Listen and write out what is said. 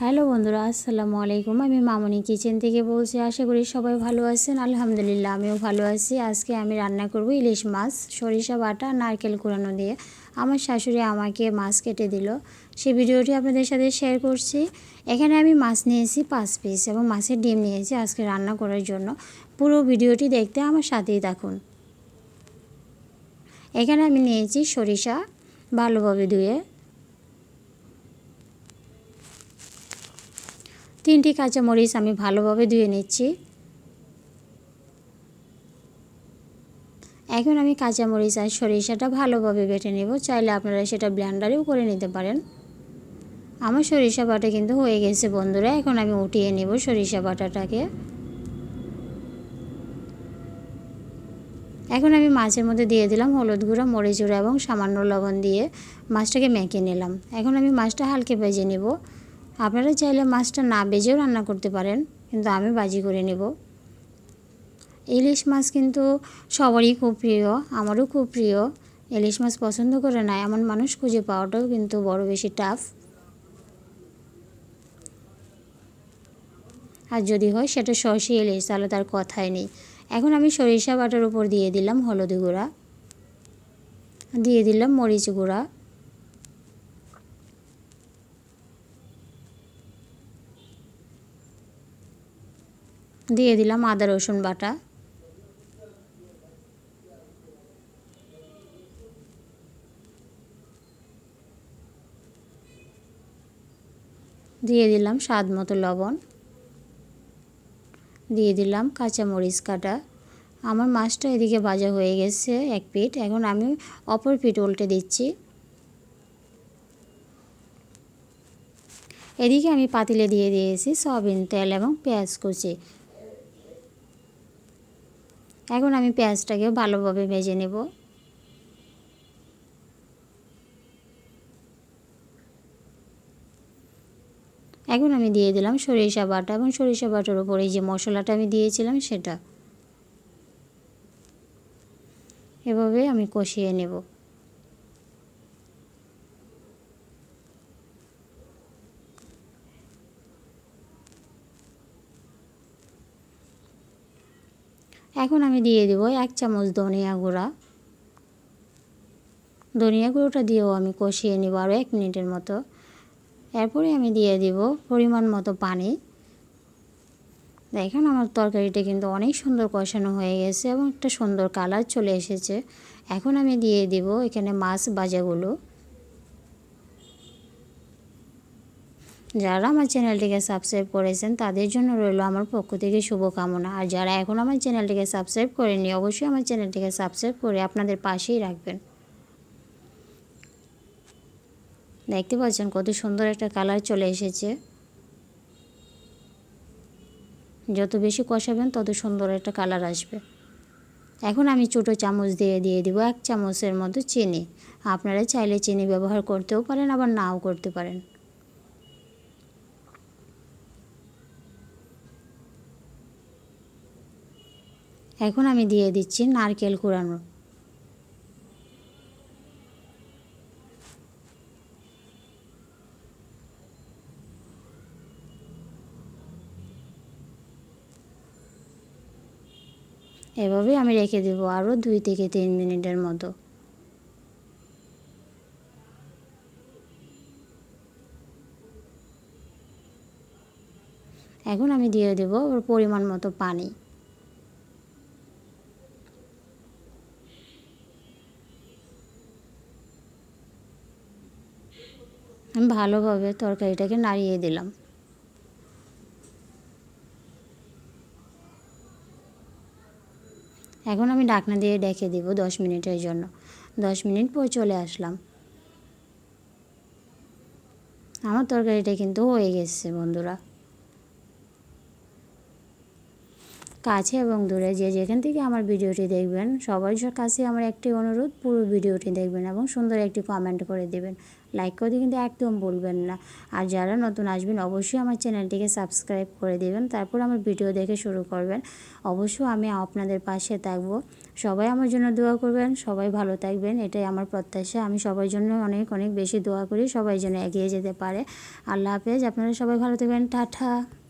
Hello বন্ধুরা, আসসালামু আলাইকুম। আমি মামনি কিচেন থেকে বলছি, আশা করি সবাই ভালো আছেন। আলহামদুলিল্লাহ, আমিও ভালো আছি। আজকে আমি রান্না করব ইলিশ মাছ, সরিষা বাটা, নারকেল কুড়ানো দিয়ে। আমার শাশুড়ি আমাকে মাছ কেটে দিল। সেই ভিডিওটি আপনাদের সাথে শেয়ার করছি। এখানে আমি মাছ নিয়েছি পাঁচ পিস এবং মাছের ডিম নিয়েছি আজকে রান্না করার জন্য। পুরো ভিডিওটি দেখতে আমার সাথেই থাকুন। এখানে আমি নিয়েছি সরিষা, ভালোভাবে ধুয়ে তিনটি কাঁচামরিচ আমি ভালোভাবে ধুয়ে নিচ্ছি। এখন আমি কাঁচামরিচ আর সরিষাটা ভালোভাবে বেটে নেব। চাইলে আপনারা সেটা ব্ল্যান্ডারেও করে নিতে পারেন। আমার সরিষা বাটা কিন্তু হয়ে গেছে বন্ধুরা, এখন আমি উঠিয়ে নেব সরিষা বাটাটাকে। এখন আমি মাছের মধ্যে দিয়ে দিলাম হলুদ গুঁড়া, মরিচ গুঁড়া এবং সামান্য লবণ দিয়ে মাছটাকে মেখে নিলাম। এখন আমি মাছটা হালকে ভেজে নেব। আপনারা চাইলে মাছটা না বেজেও রান্না করতে পারেন, কিন্তু আমি বাজি করে নেব। ইলিশ মাছ কিন্তু সবারই খুব প্রিয়, আমারও খুব প্রিয়। ইলিশ মাছ পছন্দ করে না, এমন মানুষ খুঁজে পাওয়াটাও কিন্তু বড় বেশি টাফ আর যদি হয় সেটা সর্ষে ইলিশ, তাহলে তার কথাই নেই। এখন আমি সরিষা বাটার উপর দিয়ে দিলাম হলুদ গুঁড়া। দিয়ে দিলাম মরিচ গুঁড়া। দিয়ে দিলাম আদা, রসুন বাটা। দিয়ে দিলাম স্বাদ মতো লবণ। দিয়ে দিলাম কাঁচামরিচ কাটা। আমার মাছটা এদিকে ভাজা হয়ে গেছে এক পিঠ। এখন আমি অপর পিঠ উল্টে দিচ্ছি। এদিকে আমি পাতিলে দিয়ে দিয়েছি সয়াবিন তেল এবং পেঁয়াজ কুচি। এখন আমি পেঁয়াজটাকেও ভালোভাবে ভেজে নেব। এখন আমি দিয়ে দিলাম সরিষা বাটা এবং সরিষা বাটার উপরে যে মশলাটা আমি দিয়েছিলাম সেটা। এভাবে আমি কষিয়ে নেব। এখন আমি দিয়ে দেব এক চামচ ধনিয়া গুঁড়া। ধনিয়া গুঁড়োটা দিয়েও আমি কষিয়ে নেব আরও এক মিনিটের মতো। এরপরে আমি দিয়ে দিব পরিমাণ মতো পানি। দেখেন আমার তরকারিটা কিন্তু অনেক সুন্দর কষানো হয়ে গেছে এবং একটা সুন্দর কালার চলে এসেছে। এখন আমি দিয়ে দিব এখানে মাছ ভাজাগুলো। যারা আমার চ্যানেলটিকে সাবস্ক্রাইব করেছেন, তাদের জন্য রইল আমার পক্ষ থেকে শুভকামনা। আর যারা এখন আমার চ্যানেলটিকে সাবস্ক্রাইব করেনি অবশ্যই আমার চ্যানেলটিকে সাবস্ক্রাইব করে আপনাদের পাশেই রাখবেন। দেখতে পাচ্ছেন কত সুন্দর একটা কালার চলে এসেছে। যত বেশি কষাবেন, তত সুন্দর একটা কালার আসবে। এখন আমি ছোটো চামচ দিয়ে দিয়ে দিব এক চামচের মতো চিনি। আপনারা চাইলে চিনি ব্যবহার করতেও পারেন, আবার নাও করতে পারেন। এখন আমি দিয়ে দিচ্ছি নারকেল কুড়ানো। এভাবে আমি রেখে দেবো আরও দুই থেকে তিন মিনিটের মতো। এখন আমি দিয়ে দেবো ওর পরিমাণ মতো পানি। আমি ভালোভাবে তরকারিটাকে নাড়িয়ে দিলাম। এখন আমি ডাকনা দিয়ে ডেকে দিব দশ মিনিটের জন্য। দশ মিনিট পর চলে আসলাম। আমার তরকারিটা কিন্তু হয়ে গেছে বন্ধুরা। কাছে এবং দূরে যে যেখান থেকে আমার ভিডিওটি দেখবেন, সবার কাছে আমার একটি অনুরোধ, পুরো ভিডিওটি দেখবেন এবং সুন্দর একটি কমেন্ট করে দেবেন। লাইক করতে কিন্তু একদম বলবেন না। আর যারা নতুন আসবেন, অবশ্যই আমার চ্যানেলটিকে সাবস্ক্রাইব করে দেবেন, তারপর আমার ভিডিও দেখে শুরু করবেন। অবশ্যই আমি আপনাদের পাশে থাকব। সবাই আমার জন্য দোয়া করবেন, সবাই ভালো থাকবেন, এটাই আমার প্রত্যাশা। আমি সবার জন্য অনেক অনেক বেশি দোয়া করি, সবাই যেন এগিয়ে যেতে পারে। আল্লাহ হাফেজ, আপনারা সবাই ভালো থাকবেন। টাটা।